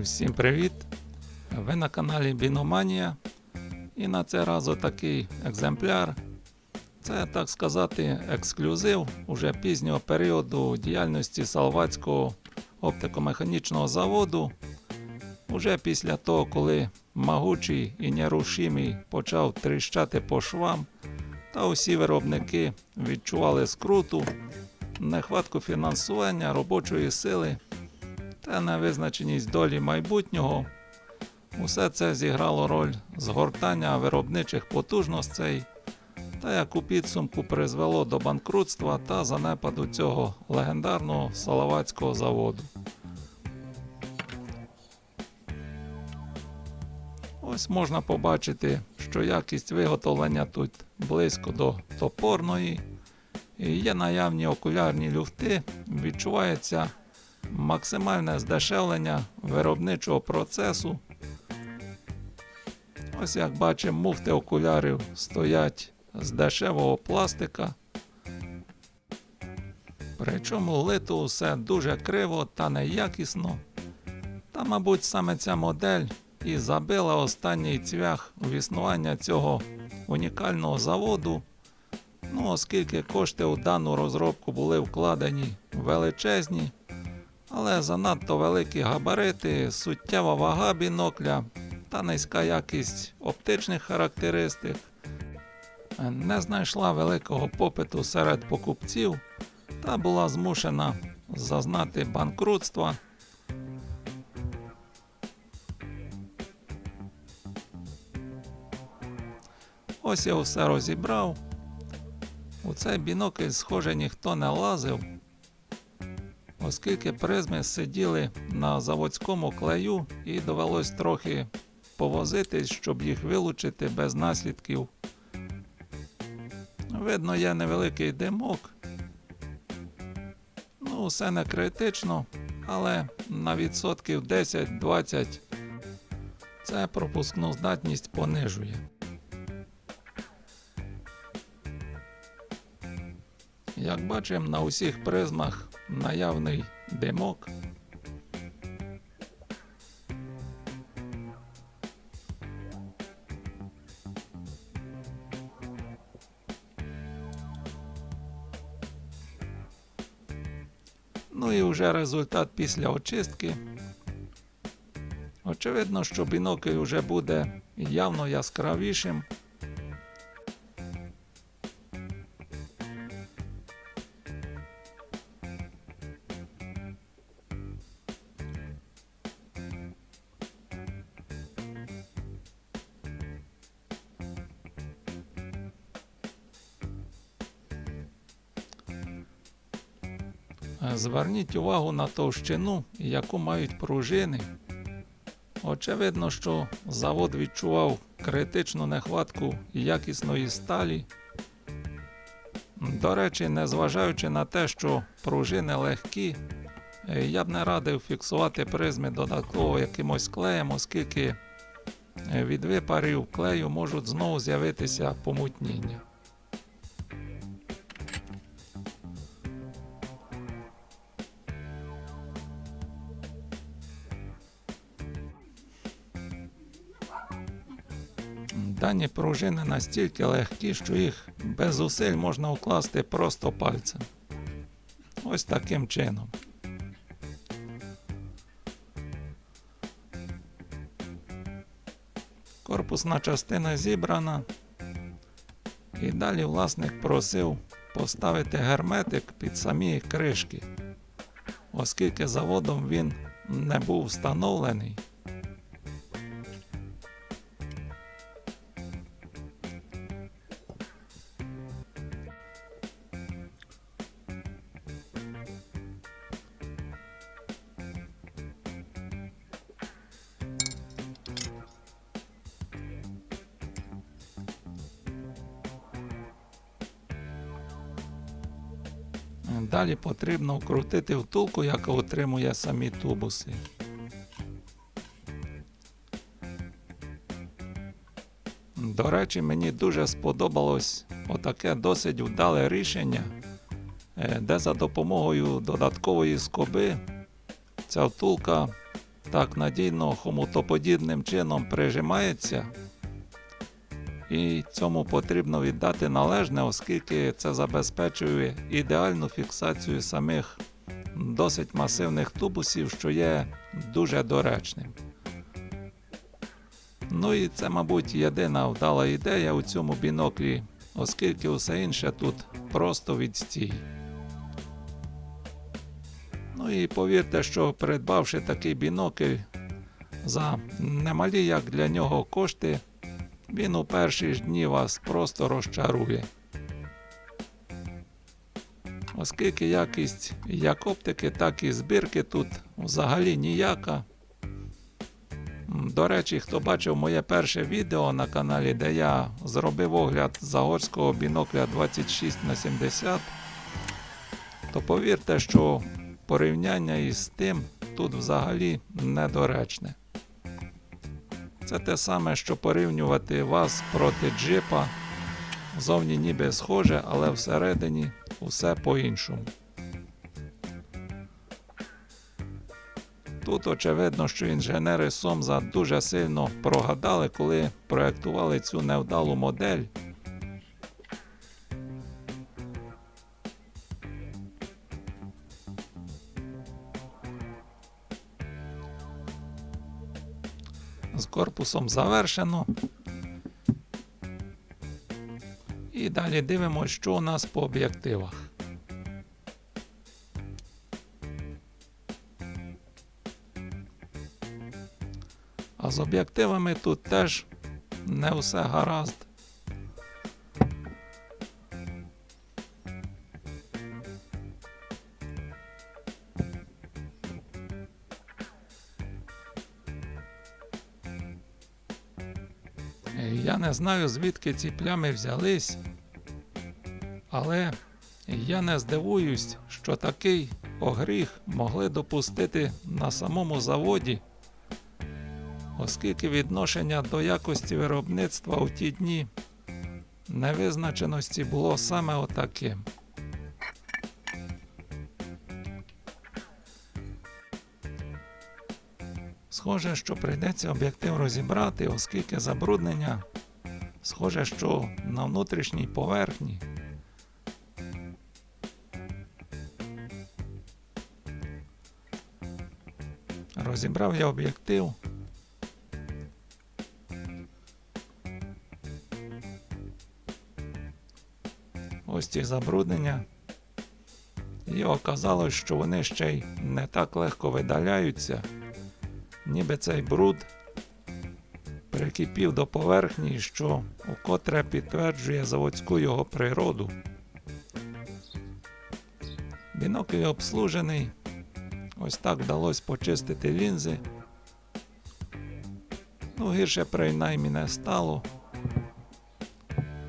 Усім привіт! Ви на каналі Біноманія. І на цей раз отакий екземпляр. Це, так сказати, ексклюзив уже пізнього періоду діяльності Салватського оптикомеханічного заводу. Уже після того, коли могучий і нерушимий почав тріщати по швам, та усі виробники відчували скруту, нехватку фінансування, робочої сили та невизначеність долі майбутнього. Усе це зіграло роль згортання виробничих потужностей, та як у підсумку призвело до банкрутства та занепаду цього легендарного Салаватського заводу. Ось можна побачити, що якість виготовлення тут близько до топорної. І є наявні окулярні люфти, відчувається максимальне здешевлення виробничого процесу. Ось як бачимо, муфти окулярів стоять з дешевого пластика. Причому лито усе дуже криво та неякісно. Та, мабуть, саме ця модель і забила останній цвях в існування цього унікального заводу. Ну, оскільки кошти у дану розробку були вкладені величезні, але занадто великі габарити, суттєва вага бінокля та низька якість оптичних характеристик не знайшла великого попиту серед покупців та була змушена зазнати банкрутства. Ось я все розібрав. У цей бінокль, схоже, ніхто не лазив, оскільки призми сиділи на заводському клею і довелось трохи повозитись, щоб їх вилучити без наслідків. Видно, є невеликий димок. Ну, все не критично, але на відсотків 10-20 це пропускну здатність понижує. Як бачимо, на усіх призмах наявний димок. Ну і вже результат після очистки. Очевидно, що бінокль вже буде явно яскравішим. Зверніть увагу на товщину, яку мають пружини. Очевидно, що завод відчував критичну нехватку якісної сталі. До речі, незважаючи на те, що пружини легкі, е, я б не радив фіксувати призми додатково якимось клеєм, оскільки е, від випарів клею можуть знову з'явитися помутніння. Дані пружини настільки легкі, що їх без зусиль можна укласти просто пальцем. Ось таким чином. Корпусна частина зібрана. І далі власник просив поставити герметик під самі кришки, оскільки заводом він не був встановлений. Далі потрібно вкрутити втулку, яка утримує самі тубуси. До речі, мені дуже сподобалось отаке досить вдале рішення, е, де за допомогою додаткової скоби ця втулка так надійно хомутоподібним чином прижимається. І цьому потрібно віддати належне, оскільки це забезпечує ідеальну фіксацію самих досить масивних тубусів, що є дуже доречним. Ну і це, мабуть, єдина вдала ідея у цьому біноклі, оскільки усе інше тут просто відстій. Ну і повірте, що придбавши такий бінокль за немалі, як для нього кошти, він у перші ж дні вас просто розчарує. Оскільки якість як оптики, так і збірки тут взагалі ніяка. До речі, хто бачив моє перше відео на каналі, де я зробив огляд загорського бінокля 26 на 70, то повірте, що порівняння із тим тут взагалі недоречне. Це те саме, що порівнювати вас проти джипа. Зовні ніби схоже, але всередині усе по-іншому. Тут очевидно, що інженери Сомза дуже сильно прогадали, коли проектували цю невдалу модель. З корпусом завершено. І далі дивимося, що у нас по об'єктивах. А з об'єктивами тут теж не все гаразд. Знаю, звідки ці плями взялись, але я не здивуюсь, що такий огріх могли допустити на самому заводі, оскільки відношення до якості виробництва у ті дні невизначеності було саме отаким. Схоже, що прийдеться об'єктив розібрати, оскільки забруднення схоже, що на внутрішній поверхні. Розібрав я об'єктив. Ось ці забруднення. І оказалось, що вони ще й не так легко видаляються ніби цей бруд прикипів до поверхні, що вкотре підтверджує заводську його природу. Бінокль обслужений. Ось так вдалося почистити лінзи. Ну, гірше принаймні не стало.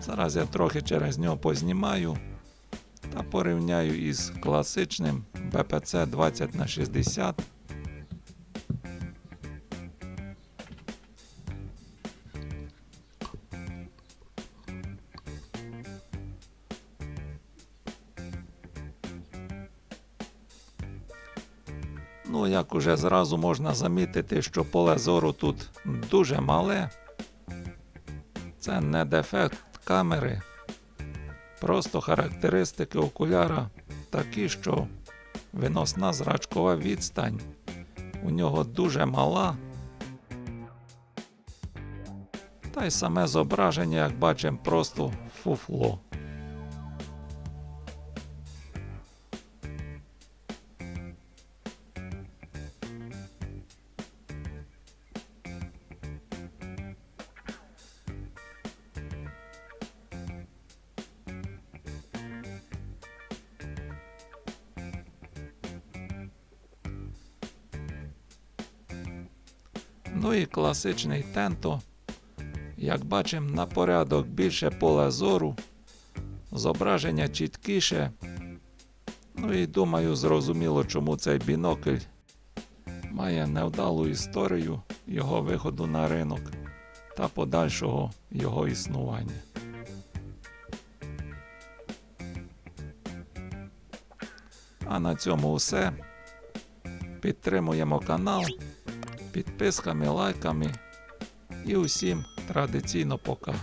Зараз я трохи через нього познімаю та порівняю із класичним BPC 20 Ну, як уже зразу можна замітити, що поле зору тут дуже мале. Це не дефект камери. Просто характеристики окуляра такі, що виносна зрачкова відстань у нього дуже мала. Та й саме зображення, як бачимо, просто фуфло. Ну і класичний тенто. Як бачимо, на порядок більше поле зору, зображення чіткіше. Ну і думаю, зрозуміло, чому цей бінокль має невдалу історію його виходу на ринок та подальшого його існування. А на цьому все. Підтримуємо канал підписками, лайками. І усім традиційно пока.